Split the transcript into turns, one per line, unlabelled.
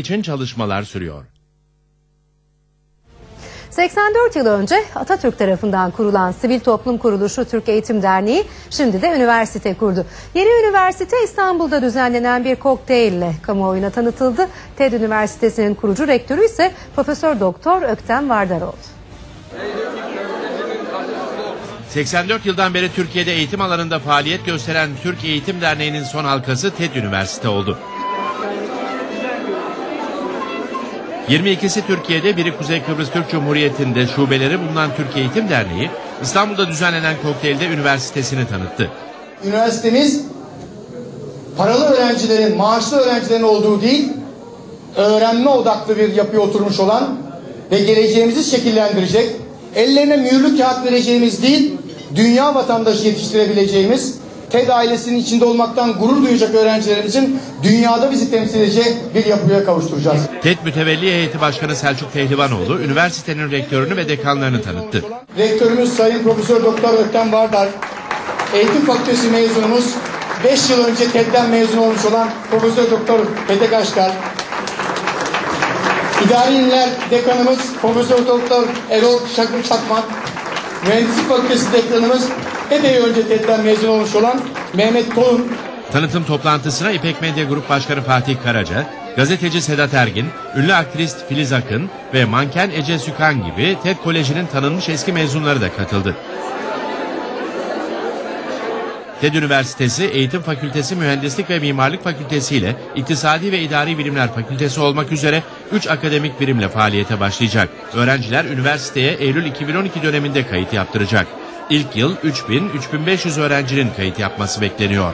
için çalışmalar sürüyor.
84 yıl önce Atatürk tarafından kurulan sivil toplum kuruluşu Türk Eğitim Derneği şimdi de üniversite kurdu. Yeni üniversite İstanbul'da düzenlenen bir kokteylle kamuoyuna tanıtıldı. TED Üniversitesi'nin kurucu rektörü ise Profesör Doktor Öktem Vardar oldu.
84 yıldan beri Türkiye'de eğitim alanında faaliyet gösteren Türk Eğitim Derneği'nin son halkası TED Üniversite oldu. 22'si Türkiye'de, biri Kuzey Kıbrıs Türk Cumhuriyeti'nde şubeleri bulunan Türk Eğitim Derneği, İstanbul'da düzenlenen kokteylde üniversitesini tanıttı.
Üniversitemiz paralı öğrencilerin, maaşlı öğrencilerin olduğu değil, öğrenme odaklı bir yapıya oturmuş olan ve geleceğimizi şekillendirecek, ellerine mühürlü kağıt vereceğimiz değil, dünya vatandaşı yetiştirebileceğimiz, TED ailesinin içinde olmaktan gurur duyacak öğrencilerimizin dünyada bizi temsil edecek bir yapıya kavuşturacağız.
TED Mütevelli Heyeti Başkanı Selçuk Pehlivanoğlu, üniversitenin rektörünü ve dekanlarını tanıttı.
Rektörümüz Sayın Profesör Doktor Öktem Vardar, Eğitim Fakültesi mezunumuz, 5 yıl önce TED'den mezun olmuş olan Profesör Doktor Petek Aşkar, İdari İlimler Dekanımız Profesör Doktor Erol Şakır Çakmak, Mühendislik Fakültesi Dekanımız epey önce TED'den mezun olmuş olan Mehmet Toğun,
Tanıtım toplantısına İpek Medya Grup Başkanı Fatih Karaca, gazeteci Sedat Ergin, ünlü aktrist Filiz Akın ve manken Ece Sükan gibi TED Koleji'nin tanınmış eski mezunları da katıldı. TED Üniversitesi Eğitim Fakültesi Mühendislik ve Mimarlık Fakültesi ile İktisadi ve İdari Bilimler Fakültesi olmak üzere 3 akademik birimle faaliyete başlayacak. Öğrenciler üniversiteye Eylül 2012 döneminde kayıt yaptıracak. İlk yıl 3000-3500 öğrencinin kayıt yapması bekleniyor.